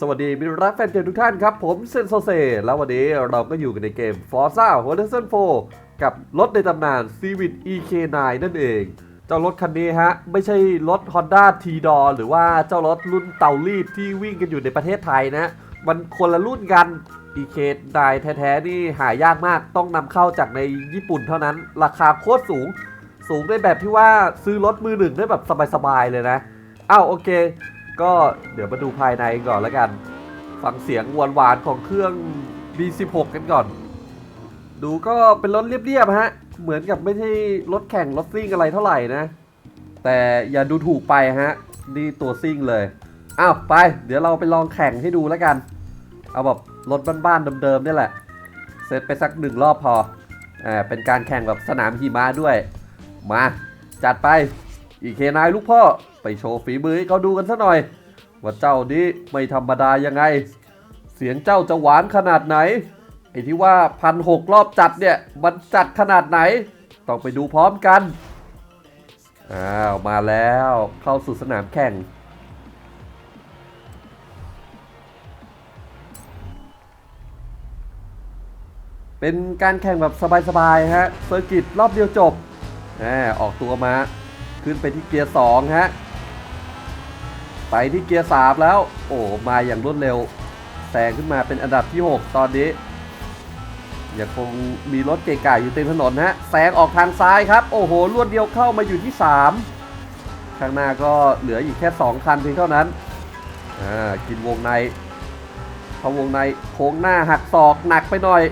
สวัสดีมิรรักแฟนเกมทุกท่านครับผมเซนโซเซ แล้ววันนี้เราก็อยู่กันในเกม Forza Horizon 4 กับรถในตำนาน Civic EK9 นั่นเอง เจ้ารถคันนี้ฮะ ไม่ใช่รถ Honda t d o หรือว่าเจ้ารถรุ่นเตารีดที่วิ่งกันอยู่ในประเทศไทยนะ มันคนละรุ่นกัน EK9 แท้ๆ นี่หายากมากต้องนำเข้าจากในญี่ปุ่นเท่านั้น ราคาโคตรสูง สูงได้แบบที่ว่าซื้อรถมือหนึ่งได้แบบสบายๆเลยนะอ้าวโอเค ก็เดี๋ยวมาดูภายในก่อนแล้วกัน ฟังเสียงหวานของเครื่อง B16 กันก่อน ดูก็เป็นรถเรียบๆฮะ เหมือนกับไม่ใช่รถแข่งรถซิ่งอะไรเท่าไหร่นะ แต่อย่าดูถูกไปฮะ นี่ตัวซิ่งเลย อ้าวไป เดี๋ยวเราไปลองแข่งให้ดูแล้วกัน เอาแบบรถบ้านๆเดิมๆนี่แหละ เซตไปสักหนึ่งรอบพออ่าเป็นการแข่งแบบสนามหิมะด้วย มา จัดไป อีเคนายลูกพ่อ ไปโชว์ฝีมือให้เขาดูกันซะหน่อย ว่าเจ้านี้ไม่ธรรมดายังไง เสียงเจ้าจะหวานขนาดไหนไอ้ที่ว่าพันหกรอบจัดเนี่ยมันจัดขนาดไหน ต้องไปดูพร้อมกันอ้าวมาแล้วเข้าสู่สนามแข่ง เป็นการแข่งแบบสบายๆฮะเซอร์กิตรอบเดียวจบแหมออกตัวมาขึ้นไปที่เกียร์2ฮะ ไปที่เกียร์3แล้ว โอ้มาอย่างรวดเร็วแซงขึ้นมาเป็นอันดับที่ 6 ตอนนี้ยังคงมีรถเกะกะอยู่เต็มถนนฮะแซงออกทางซ้ายครับ โอ้โหรวดเดียวเข้ามาอยู่ที่ 3 ข้างหน้าก็เหลืออีกแค่ 2 คันเพียงเท่านั้นอ่ากินวงในพอวงในโค้งหน้าหักศอกหนักไปหน่อย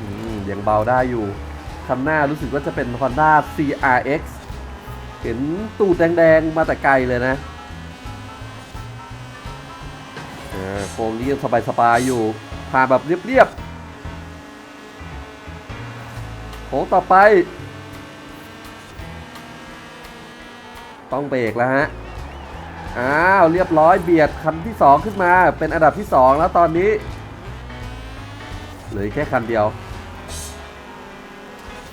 อืมยังเบาได้อยู่คันหน้ารู้สึกว่าจะเป็น Honda CRX เห็นตูดแดงๆมาแต่ไกลเลยนะ อโค้งนี้ยังสบายๆอยู่ผ่านแบบเรียบๆโค้งต่อไป ต้องเบรกแล้วฮะ อ้าว เรียบร้อยเบียดคันที่ 2 ขึ้นมา เป็นอันดับที่ 2 แล้วตอนนี้เหลือแค่คันเดียว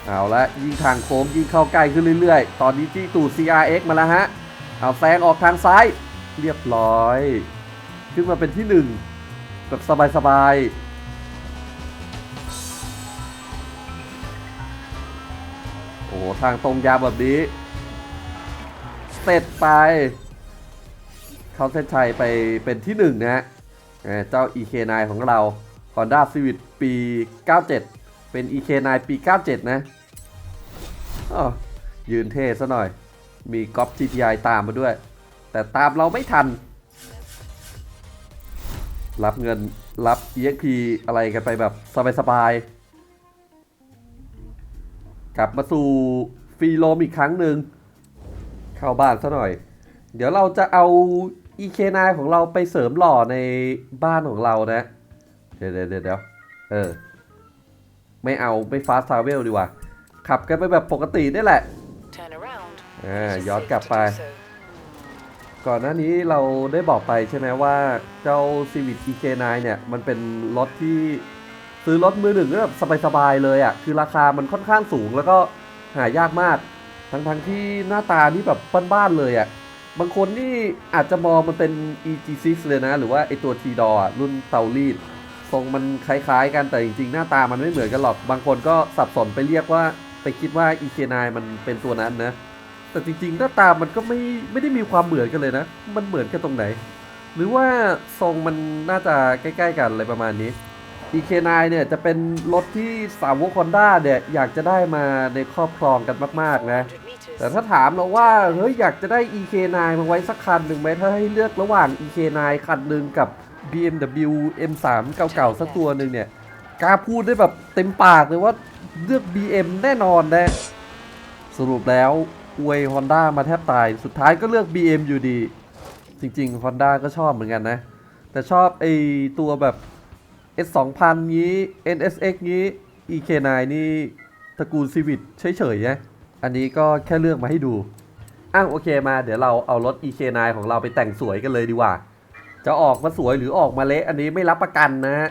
เอาละยิ่งทางโค้งยิ่งเข้าใกล้ขึ้นเรื่อยๆ ตอนนี้จี้ตูด CRX มาแล้วฮะ เอาแซงออกทางซ้าย เรียบร้อย ขึ้นมาเป็นที่หนึ่งแบบสบายๆ โอ้โหทางตรงยาวแบบนี้ เสร็จไป เขาเส้นชัยไปเป็นที่หนึ่งนะฮะเอ่อเจ้า EK9 ของเรา Honda Civic ปี 97 เป็น EK9 ปี 97 นะอ้อยืนเท่ซะหน่อย มีก๊อป GTI ตามมาด้วย แต่ตามเราไม่ทัน รับเงินรับ EXP อะไรกันไปแบบสบายๆ กลับมาสู่ฟรีโลมอีกครั้งหนึ่งเข้าบ้านซะหน่อย เดี๋ยวเราจะเอา EK9 ของเราไปเสริมหล่อในบ้านของเรานะ เดี๋ยวเดี๋ยวเดี๋ยวเออ ไม่เอาไม่ฟาสต์ทราเวลดีกว่า ขับกันไปแบบปกตินี่แหละ Turn around. อ่า It is ย้อน safe กลับ to ไป do so. ก่อนหน้านี้เราได้บอกไปใช่ไหมว่าเจ้า Civic EK9 เนี่ย มันเป็นรถที่ซื้อรถมือหนึ่งก็แบบสบายๆเลยอะ่ะ คือราคามันค่อนข้างสูงแล้วก็หายากมาก ทั้งๆที่หน้าตานี่แบบบ้านๆเลยอะ่ะ บางคนนี่อาจจะมองมันเป็น EG6 เลยนะ หรือว่าไอตัว t d o อะรุ่นเตารีดทรงมันคล้ายๆกันแต่จริงๆ หน้าตามันไม่เหมือนกันหรอก บางคนก็สับสนไปเรียกว่าไปคิดว่า EK9 มันเป็นตัวนั้นนะ แต่จริงๆ หน้าตามันก็ไม่ไม่ได้มีความเหมือนกันเลยนะ มันเหมือนกันตรงไหน หรือว่าทรงมันน่าจะใกล้ ๆ กันอะไรประมาณนี้ EK9 เนี่ยจะเป็นรถที่สาวก Honda เนี่ยอยากจะได้มาในครอบครองกันมากๆนะ แต่ถ้าถามเราว่าเฮ้ยอยากจะได้ EK9 มาไว้สักคันหนึ่งไหมถ้าให้เลือกระหว่าง EK9 คันหนึ่งกับ BMW M3 เก่าๆสักตัวหนึ่งเนี่ยกล้าพูดได้แบบเต็มปากเลยว่าเลือก BM แน่นอนนะ สรุปแล้ว อวย Honda มาแทบตาย สุดท้ายก็เลือก BM อยู่ดี จริงๆ Honda ก็ชอบเหมือนกันนะ แต่ชอบไอตัวแบบ S2000 งี้ NSX งี้ EK9 นี่ตระกูล Civic เฉยๆนะอันนี้ก็แค่เลือกมาให้ดูอ้าวโอเคมาเดี๋ยวเราเอารถ EK9 ของเราไปแต่งสวยกันเลยดีกว่า จะออกมาสวยหรือออกมาเละอันนี้ไม่รับประกันนะฮะ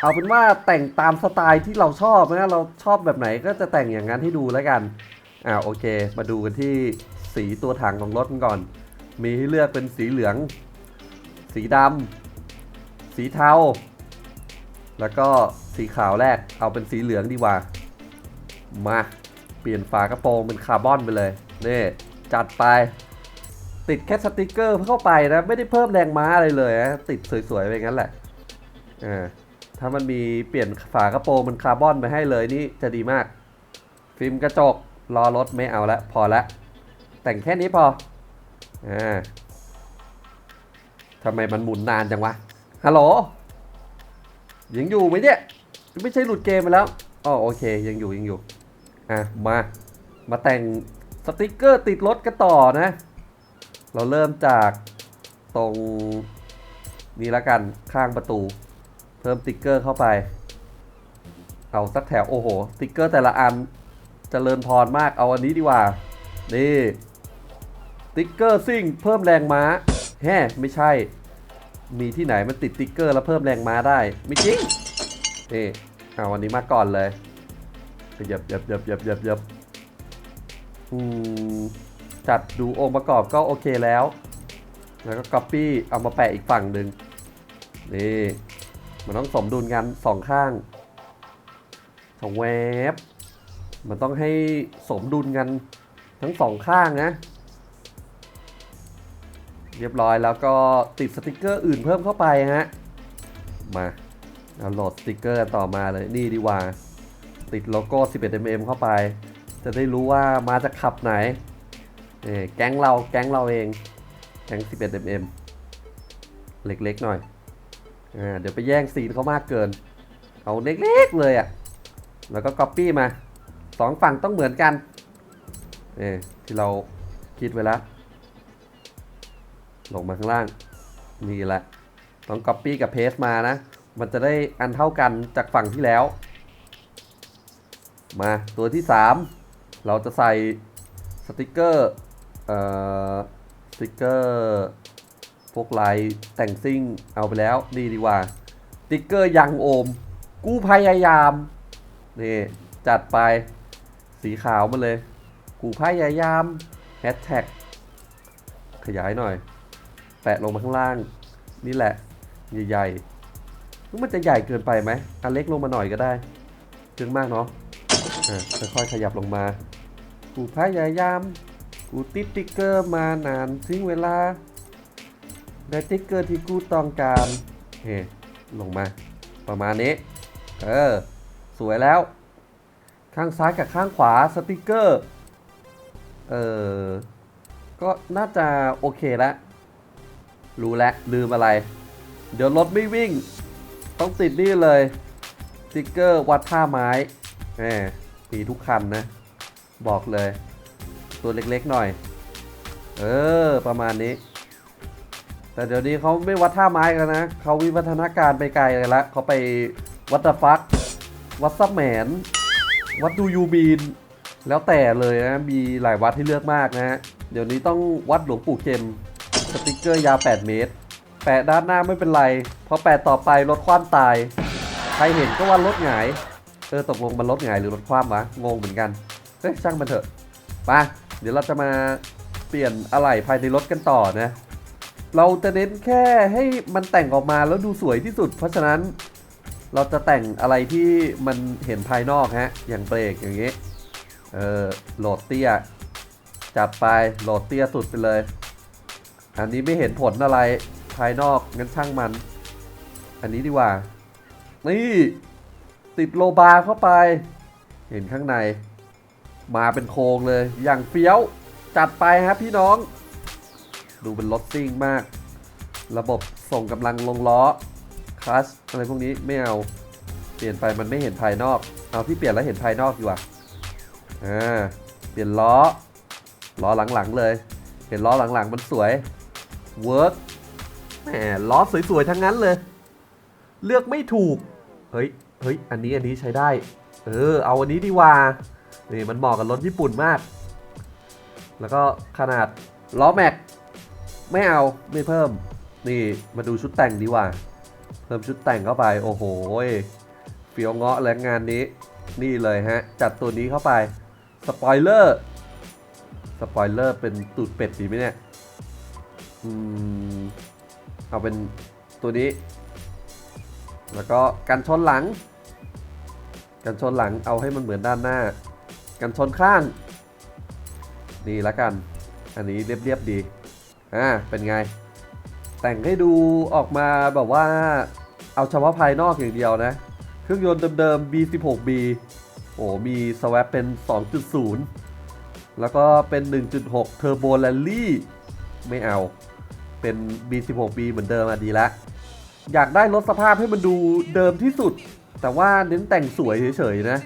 เอาเป็นว่าแต่งตามสไตล์ที่เราชอบนะเราชอบแบบไหนก็จะแต่งอย่างนั้นให้ดูแล้วกัน อ่าโอเค มาดูกันที่สีตัวถังของรถกันก่อน มีให้เลือกเป็นสีเหลือง สีดำสีเทา แล้วก็สีขาวแรก เอาเป็นสีเหลืองดีกว่า มาเปลี่ยนฝากระโปรงเป็นคาร์บอนไปเลย นี่ จัดไป ติดแค่สติกเกอร์เข้าไปนะ ไม่ได้เพิ่มแรงม้าอะไรเลยนะ ติดสวยๆไปงั้นแหละอ่าถ้ามันมีเปลี่ยนฝากระโปรงเป็นคาร์บอนไปให้เลยนี่จะดีมาก ฟิล์มกระจก รอรถไม่เอาละพอละ แต่งแค่นี้พออ่าทำไมมันหมุนนานจังวะ ฮัลโหล ยังอยู่ไหมเนี่ย ไม่ใช่หลุดเกมไปแล้วอ๋อโอเค ยังอยู่ยังอยู่ อะ มา มาแต่งสติกเกอร์ติดรถกันต่อนะ เราเริ่มจากตรงนี้ล้วกันข้างประตู เพิ่มสติกเกอร์เข้าไป เอาสักแถวโอ้โหสติกเกอร์แต่ละอัน เจริญพรมากเอาอันนี้ดีกว่า นี่ติ๊กเกอร์ซิ่งเพิ่มแรงม้าแฮ่ไม่ใช่ มีที่ไหนมันติดติ๊กเกอร์แล้วเพิ่มแรงม้าได้ ไม่จริงนี่เอาอันนี้มาก่อนเลยยับยับยับยับยับยับอืมจัดดูองค์ประกอบก็โอเคแล้ว แล้วก็ Copy เอามาแปะอีกฝั่งหนึ่งนี่มันต้องสมดุลกันสองข้างสองแวบ มันต้องให้สมดุลกันทั้งสองข้างนะ เรียบร้อยแล้วก็ติดสติกเกอร์อื่นเพิ่มเข้าไปฮะ มาเอาโหลดสติกเกอร์ต่อมาเลยนี่ดีกว่า ติดโลโก้ 11mm เข้าไป จะได้รู้ว่ามาจากขับไหนนี่แก๊งเราแก๊งเราเอง แก๊ง 11mm เล็กๆหน่อยอ่าเดี๋ยวไปแย่งซีนเขามากเกิน เอาเล็กๆเลยอะ่ะ แล้วก็ Copy มา สองฝั่งต้องเหมือนกันนี่ที่เราคิดไว้แล้ว ลงมาข้างล่าง นี่แหละ ต้อง Copy กับ Paste มานะ มันจะได้อันเท่ากันจากฝั่งที่แล้ว มาตัวที่ 3 เราจะใส่สติกเกอร์เอ่อสติกเกอร์พวกลายแต่งซิ่งเอาไปแล้วนี่ดีกว่าสติกเกอร์ยังโอม กู้พยายาม นี่ จัดไป สีขาวมาเลย กูพยายามแฮชแท็กขยายหน่อย แปะลงมาข้างล่าง นี่แหละ ใหญ่ๆมันจะใหญ่เกินไปไหมอันเล็กลงมาหน่อยก็ได้เกินมากเนาะอะค่อยๆขยับลงมา กูพยายาม กูติดติ๊กเกอร์มานานทิ้งเวลาได้ติ๊กเกอร์ที่กูต้องการเฮ้ลงมา ประมาณนี้ เออ สวยแล้ว ข้างซ้ายกับข้างขวาสติกเกอร์เออก็น่าจะโอเคแล้วรู้แล้วลืมอะไร เดี๋ยวรถไม่วิ่ง ต้องติดนี่เลยสติกเกอร์วัดท่าไม้แหมมีทุกคันนะ บอกเลย ตัวเล็กๆหน่อย เออ ประมาณนี้ แต่เดี๋ยวนี้เขาไม่วัดท่าไม้กันนะเขาวิวัฒนาการไปไกลเลยละเขาไปวัดตฟักวัดซัแหมน วัดดูยูบีนแล้วแต่เลยนะ มีหลายวัดที่เลือกมากนะฮะ เดี๋ยวนี้ต้องวัดหลวงปู่เข็มสติกเกอร์ยาว 8 เมตร แปะด้านหน้าไม่เป็นไร เพราะแปะต่อไปรถคว่ำตาย ใครเห็นก็ว่ารถหงาย เออตกลงมันรถหงายหรือรถคว่ำวะ งงเหมือนกัน เฮ้ยช่างมันเถอะไปเดี๋ยวเราจะมาเปลี่ยนอะไหล่ภายในรถกันต่อนะ เราจะเน้นแค่ให้มันแต่งออกมาแล้วดูสวยที่สุด เพราะฉะนั้น เราจะแต่งอะไรที่มันเห็นภายนอกฮะ อย่างเบรกอย่างงี้ เออโหลดเตี้ย จัดไปโหลดเตี้ยสุดไปเลย อันนี้ไม่เห็นผลอะไรภายนอกงั้นช่างมัน อันนี้ดีกว่า นี่ติดโลบาเข้าไป เห็นข้างใน มาเป็นโครงเลย อย่างเฟี้ยว จัดไปครับพี่น้อง ดูเป็นรถซิ่งมาก ระบบส่งกำลังลงล้อ คลัชอะไรพวกนี้ไม่เอาเปลี่ยนไปมันไม่เห็นภายนอก เอาที่เปลี่ยนแล้วเห็นภายนอกดีกว่าอ่าเปลี่ยนล้อล้อหลังๆเลย เห็นล้อหลังๆมันสวยเวิร์กแหมล้อสวยๆทั้งนั้นเลย เลือกไม่ถูกเฮ้ยเฮ้ยอันนี้อันนี้ใช้ได้ เออ เอาอันนี้ดีกว่านี่มันเหมาะกับรถญี่ปุ่นมาก แล้วก็ขนาดล้อแม็กไม่เอาไม่เพิ่ม นี่มาดูชุดแต่งดีกว่า เพิ่มชุดแต่งเข้าไป โอ้โหเฟียวเงาะแรงงานนี้ นี่เลยฮะ จัดตัวนี้เข้าไป สปอยเลอร์ สปอยเลอร์เป็นตูดเป็ดดีไหมเนี่ยอืมเอาเป็นตัวนี้ แล้วก็กันชนหลัง กันชนหลังเอาให้มันเหมือนด้านหน้า กันชนข้าง นี่ละกัน อันนี้เรียบๆดี อ่า เป็นไง แต่งให้ดูออกมาแบบว่าเอาเฉพาะภายนอกอย่างเดียวนะ เครื่องยนต์เดิมๆ B16B โอ้มีสว a p เป็น 2.0 แล้วก็เป็น 1.6 Turbo Rally ไม่เอา เป็น B16B เหมือนเดิมอะดีละอยากได้รถสภาพให้มันดูเดิมที่สุด แต่ว่าเน้นแต่งสวยเฉยๆนะ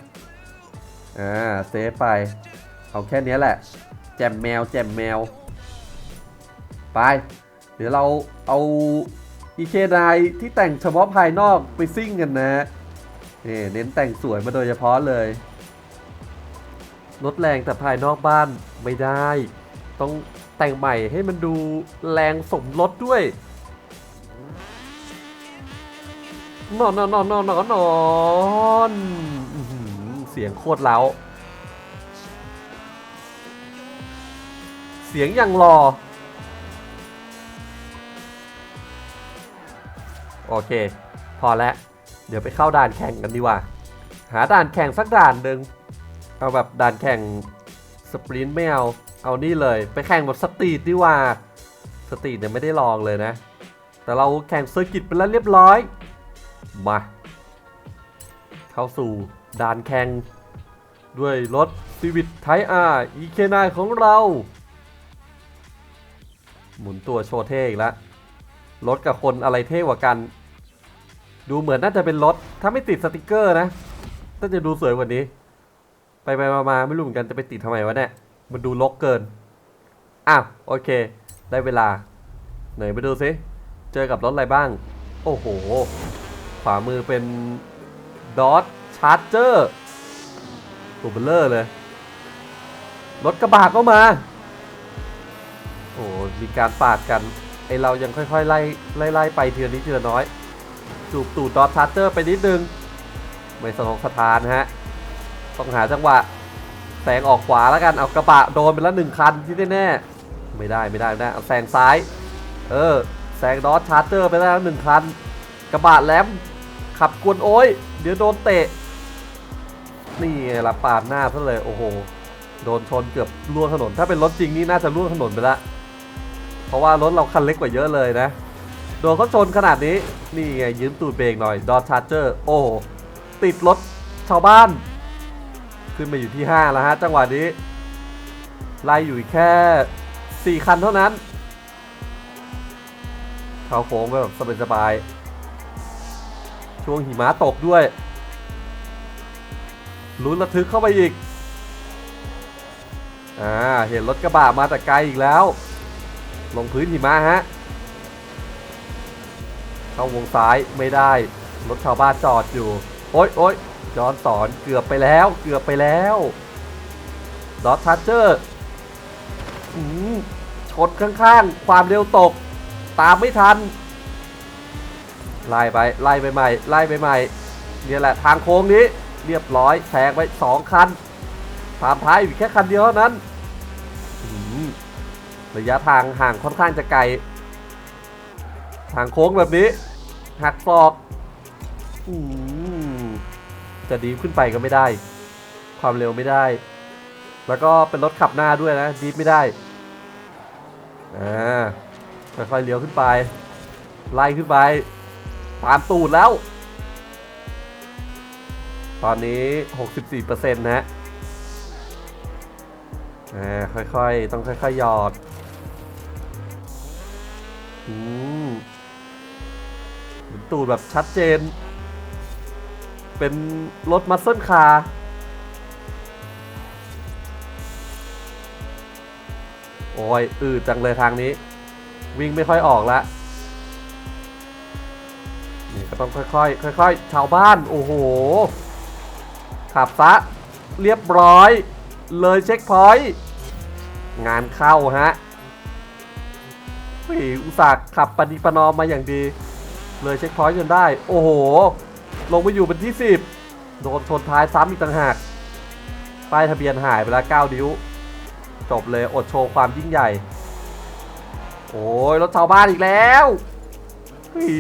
อ่า เซฟไป เอาแค่นี้แหละ แจมแมว แจมแมว ไป เดี๋ยวเราเอาอีเคนายที่แต่งเฉพาะภายนอกไปซิ่งกันนะนี่เน้นแต่งสวยมาโดยเฉพาะเลยลดแรงแต่ภายนอกบ้านไม่ได้ ต้องแต่งใหม่ให้มันดูแรงสมรถด้วยนอนนอนนอนนอนนอนนอนเสียงโคตรเล้า เสียงอย่างรอ อเค พอแล้วเดี๋ยวไปเข้าด่านแข่งกันดีกว่า หาด่านแข่งสักด่านหนึ่งเอาแบบด่านแข่งสปรินต์ไม่เอา เอานี่เลย ไปแข่งแบบสตรีทดีกว่า สตรีทเนี่ยไม่ได้ลองเลยนะ แต่เราแข่งเซอร์กิตไปแล้วเรียบร้อย มา เข้าสู่ด่านแข่งด้วยรถ Civic Type R EK9 ของเรา หมุนตัวโชว์เท่อีกแล้วรถกับคนอะไรเท่กว่ากัน ดูเหมือนน่าจะเป็นรถ ถ้าไม่ติดสติกเกอร์นะน่าจะดูสวยกว่านี้ ไปไปมามาไม่รู้เหมือนกันจะไปติดทำไมวะเนี่ย มันดูลกเกิน อ้าวโอเค ได้เวลา ไหนไปดูซิเจอกับรถอะไรบ้าง โอ้โห ขวามือเป็นดอ g ชาร์เจอร์ตัวเบลเลอร์เลย รถกระบะก็มา โอ้มีการปาดกัน ไอเรายังค่อยๆไล่ไล่ไล่ไปทีละนิดทีละน้อย จูบตูดดอทชาร์เจอร์ไปนิดนึง ไม่สนองสถานฮะ ต้องหาจังหวะแซงออกขวาแล้วกัน เอากระบะโดนไปแล้วหนึ่งคันที่แน่ๆไม่ได้ไม่ได้ไม่ได้เอาแซงซ้าย เออแซงดอทชาร์เจอร์ไปแล้วหนึ่งคัน กระบะแลมขับกวนโอ้ย เดี๋ยวโดนเตะ นี่ไงละปาดหน้าซะเลยโอ้โห โดนชนเกือบล่วงถนน ถ้าเป็นรถจริงนี่น่าจะล่วงถนนไปละเพราะว่ารถเราคันเล็กกว่าเยอะเลยนะ โดนเขาชนขนาดนี้ นี่ไงยืมตูดเบรกหน่อยดอ g ชาร์เจอร์โอ้ติดรถชาวบ้าน ขึ้นมาอยู่ที่ 5 แล้วฮะ จังหวะนี้ ไล่อยู่แค่ 4 คันเท่านั้น เขาโค้งไปแบบสบายๆช่วงหิมะตกด้วยลุ้นระทึกเข้าไปอีก อ่า เห็นรถกระบะมาแต่ไกลอีกแล้ว ลงพื้นหิมะฮะ เข้าวงซ้ายไม่ได้ รถชาวบ้านจอดอยู่ โอ๊ยโอ๊ยย้อนสอนเกือบไปแล้วเกือบไปแล้วดอททัชเจอร์ชนข้างๆ ความเร็วตก ตามไม่ทัน ไล่ไป ไล่ไปใหม่ ไล่ไปใหม่เนี่ยแหละทางโค้งนี้ เรียบร้อยแซงไปสองคันตามท้ายอยู่แค่คันเดียวเท่านั้นอื้อหือระยะทางห่างค่อนข้างจะไกล ทางโค้งแบบนี้ หักศอกอจะดีขึ้นไปก็ไม่ได้ ความเร็วไม่ได้ แล้วก็เป็นรถขับหน้าด้วยนะดีไม่ได้อ่าค่อยๆเลี้ยวขึ้นไป ไล่ขึ้นไป ตามตูดแล้ว ตอนนี้ 64%นะฮะอ่าค่อยๆ ต้องค่อยๆ หยอด อืม นตูดแบบชัดเจน เป็นรถมัสเซิลคาร์โอ้ยอืดจังเลยทางนี้ วิ่งไม่ค่อยออกละนี่ก็ต้องค่อยๆค่อยๆชาวบ้าน โอ้โห ขับซะ เรียบร้อย เลยเช็คพอยต์งานเข้าฮะเฮ้ยอุตส่าห์ขับปฏิปนอมมาอย่างดี เลยเช็คพอยต์จนได้ โอ้โห ลงไปอยู่เป็นที่10โดนชนท้ายซ้ำอีกต่างหาก ป้ายทะเบียนหายไปแล้ว9ดิ้ว จบเลยอดโชว์ความยิ่งใหญ่ โอ้ยรถชาวบ้านอีกแล้วเฮ้ย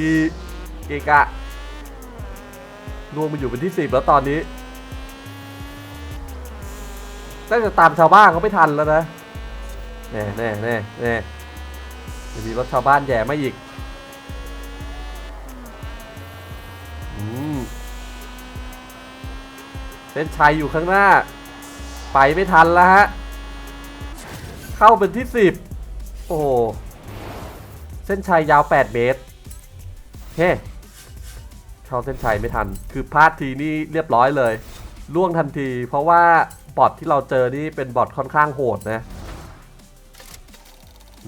เกกะลวงมาอยู่เป็นที่สิบแล้วตอนนี้น่าจะตามชาวบ้านเขาไม่ทันแล้วนะ แน่แน่แน่แน่จะมีรถชาวบ้านแย่ไมาอีก ส้นชัยอยู่ข้างหน้า ไปไม่ทันแล้วฮะ เข้าเป็นที่สิบโอ้โเส้นชัยยาว 8 เมตร เฮ้เข้าเส้นชัยไม่ทัน คือพลาดทีนี่เรียบร้อยเลย ล่วงทันที เพราะว่าบอทที่เราเจอนี่เป็นบอทค่อนข้างโหดนะ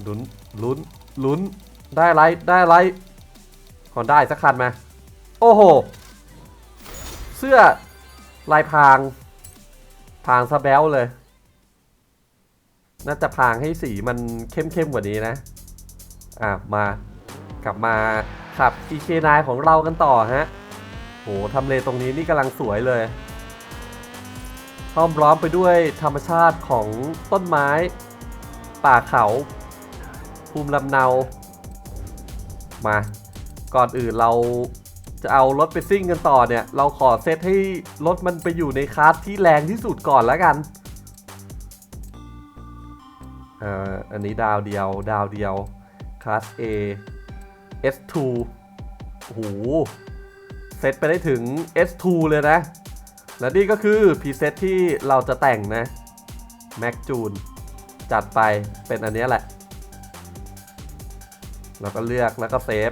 ลุ้นลุ้นลุ้นได้ไรได้ไรขอได้สักคันไหมโอ้โห เสื้อ ลายพาง พางซะแบ้วเลย น่าจะพางให้สีมันเข้มๆกว่านี้นะ อะมากลับมาขับ EK9 ของเรากันต่อฮะโหทำเลตรงนี้นี่กำลังสวยเลยห้อมล้อมไปด้วยธรรมชาติของต้นไม้ ป่าเขา ภูมิลำเนา มา ก่อนอื่นเรา จะเอารถไปซิ่งกันต่อเนี่ย เราขอเซตให้รถมันไปอยู่ในคลาสที่แรงที่สุดก่อนแล้วกันอ่าอันนี้ดาวเดียว ดาวเดียว คลาส A S2 โอ้โห เซตไปได้ถึง S2 เลยนะ และนี่ก็คือพรีเซตที่เราจะแต่งนะ Mac June จัดไปเป็นอันนี้แหละ เราก็เลือกแล้วก็เซฟ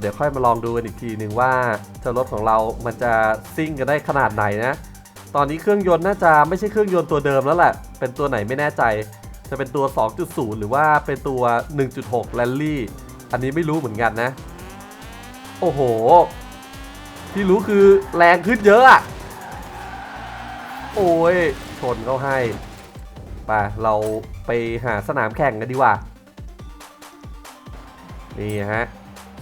เดี๋ยวค่อยมาลองดูกันอีกทีหนึ่งว่าเจ้ารถของเรามันจะซิ่งกันได้ขนาดไหนนะ ตอนนี้เครื่องยนต์น่าจะไม่ใช่เครื่องยนต์ตัวเดิมแล้วแหละ เป็นตัวไหนไม่แน่ใจ จะเป็นตัว 2.0 หรือว่าเป็นตัว 1.6 Rally อันนี้ไม่รู้เหมือนกันนะ โอ้โห ที่รู้คือแรงขึ้นเยอะอะโอ้ย ชนเขาให้ไปเราไปหาสนามแข่งกันดีกว่า นี่ฮะ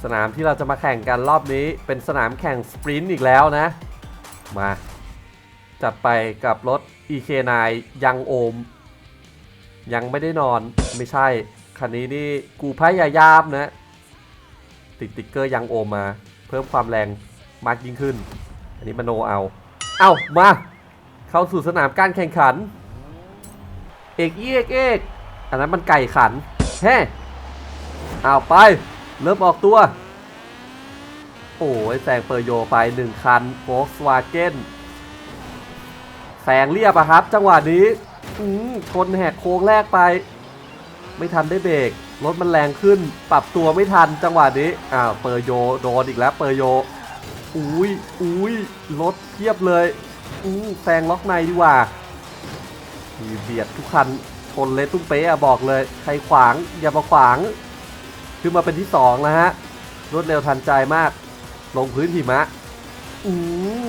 สนามที่เราจะมาแข่งกันรอบนี้เป็นสนามแข่งสปรินต์อีกแล้วนะ มา จัดไปกับรถ EK9 ยังโอม ยังไม่ได้นอนไม่ใช่ คันนี้นี่กูพยายามนะ ติดติ๊กเกอร์ยังโอมมา เพิ่มความแรงมากยิ่งขึ้น อันนี้มโนเอา เอามา เข้าสู่สนามการแข่งขัน เอกเอกเอกอันนั้นมันไก่ขันแฮ่เอาไป เริ่มออกตัว โอ้ยแซงเปอร์โยไปหนึ่งคันโฟกสวาเกนแซงเรียบอะครับ จังหวะนี้ชนแหกโค้งแรกไป ไม่ทันได้เบรกรถมันแรงขึ้น ปรับตัวไม่ทันจังหวะนี้อ้าวเปอร์โยโดนอีกแล้วเปอร์โยอุ้ยอุ้ยรถเทียบเลยอืมแซงล็อกในดีกว่าเบียดทุกคันชนเละตุ้มเป๊ะบอกเลย ใครขวางอย่ามาขวาง ขึ้นมาเป็นที่สองแล้วฮะ รวดเร็วทันใจมาก ลงพื้นหิมะ อื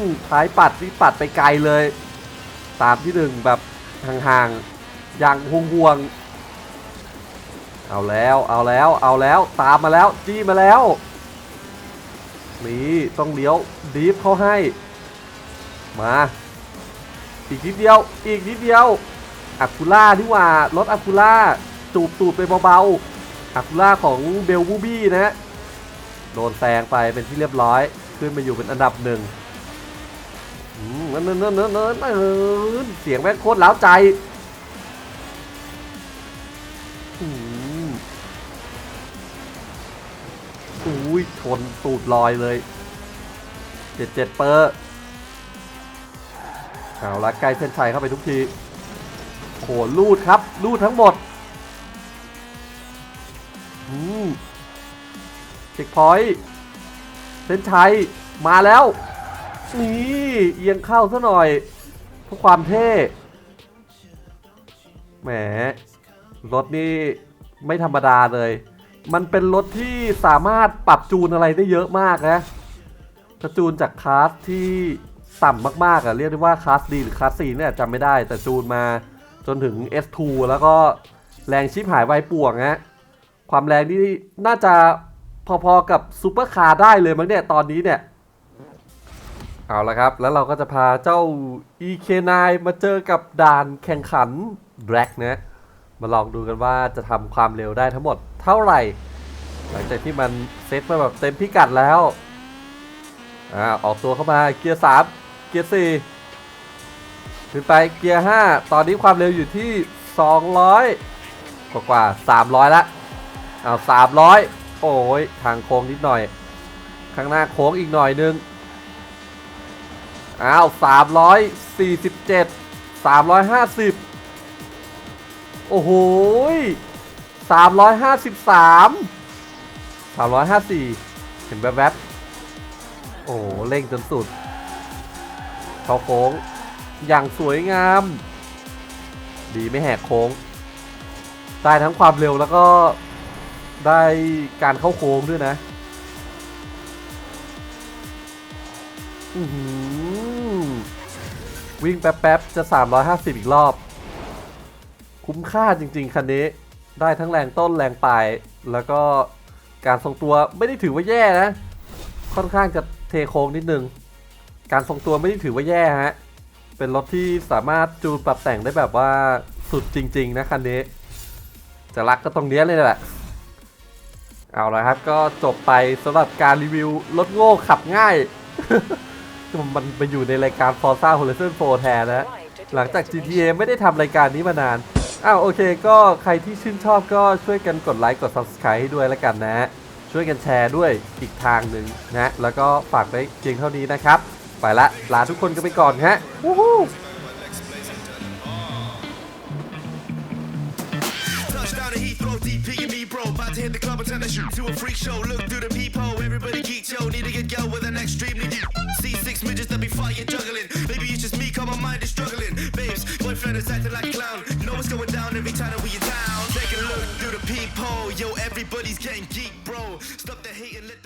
มท้ายปัดนี่ปัดไปไกลเลย ตามที่หนึ่งแบบห่างๆ อย่างห่วงๆ เอาแล้ว เอาแล้ว เอาแล้ว ตามมาแล้ว จี้มาแล้ว นี่ต้องเลี้ยวดีฟเข้าให้ มา อีกนิดเดียว อีกนิดเดียวอัคูล่าที่ว่า รถอัคูล่าจูบตูดไปเบาๆ อัคูล่าของเบลบูบี้นะฮะ โดนแซงไปเป็นที่เรียบร้อย ขึ้นมาอยู่เป็นอันดับหนึ่งเนินเนินเนินเนินเนินเสียงแม่งโคตรล้าวใจอุ้ยชนตูดลอยเลยเจ็ดเจ็ดเปอร์เอาละใกล้เส้นชัยเข้าไปทุกทีโอ้โหลูดครับ ลูดทั้งหมด เช็คพอยต์เส้นชัย มาแล้ว นี่เอียงเข้าซะหน่อยเพื่อความเท่ แหม รถนี่ไม่ธรรมดาเลย มันเป็นรถที่สามารถปรับจูนอะไรได้เยอะมากนะจะจูนจากคลาสที่ต่ำมากๆอะเรียกได้ว่าคลาสดีหรือคลาส C เนี่ยจำไม่ได้แต่จูนมาจนถึง S2 แล้วก็แรงชิปหายไวป่วงฮะ ความแรงนี่น่าจะพอๆกับซูเปอร์คาร์ได้เลยมั้งเนี่ยตอนนี้เนี่ย เอาละครับ แล้วเราก็จะพาเจ้า EK9 มาเจอกับด่านแข่งขัน Drag นะมาลองดูกันว่าจะทำความเร็วได้ทั้งหมดเท่าไหร่ หลังจากที่มันเซตมาแบบเต็มพิกัดแล้วอ่าออกตัวเข้ามาเกียร์สามเกียร์สี่ขึ้นไปเกียร์ห้าตอนนี้ความเร็วอยู่ที่ 200 กว่ากว่า 300 ละ เอา300โอ้ยทางโค้งนิดหน่อย ข้างหน้าโค้งอีกหน่อยนึงอ้าว347 350โอ้โหสามร้อย353 354เห็นแวบๆ โอ้โหเร่งจนสุด เข้าโค้ง อย่างสวยงาม ดีไม่แหกโค้ง ได้ทั้งความเร็วแล้วก็ ได้การเข้าโค้งด้วยนะ อืวิ่งแป๊บๆ จะ 350 อีกรอบ คุ้มค่าจริง ๆ คันนี้ ได้ทั้งแรงต้นแรงปลาย แล้วก็การทรงตัวไม่ได้ถือว่าแย่นะ ค่อนข้างจะเทโค้งนิดนึง การทรงตัวไม่ได้ถือว่าแย่ฮะ เป็นรถที่สามารถจูนปรับแต่งได้แบบว่าสุดจริง ๆ นะคันนี้ จะรักก็ตรงนี้เลยแหละ เอาละครับก็จบไปสำหรับการรีวิวรถโง่ขับง่าย มันไปอยู่ในรายการ Forza Horizon 4 แทนนะ หลังจาก GTA ไม่ได้ทำรายการนี้มานาน อ้าวโอเค ก็ใครที่ชื่นชอบก็ช่วยกันกดไลค์กด Subscribe ให้ด้วยแล้วกันนะ ช่วยกันแชร์ด้วยอีกทางหนึ่งนะ แล้วก็ฝากไว้เพียงเท่านี้นะครับ ไปละลาทุกคนกันไปก่อนฮะวู้ฮู้ to hit the club and turn that to a freak show. Look through the peephole, everybody geek yo. Need to get go with an extremely deep. See six midgets that be fire juggling. Maybe it's just me, cause my mind is struggling. Babes, boyfriend is acting like a clown. Know what's going down every time that we in town. Take a look through the peephole, yo. Everybody's getting geek, bro. Stop the hate and let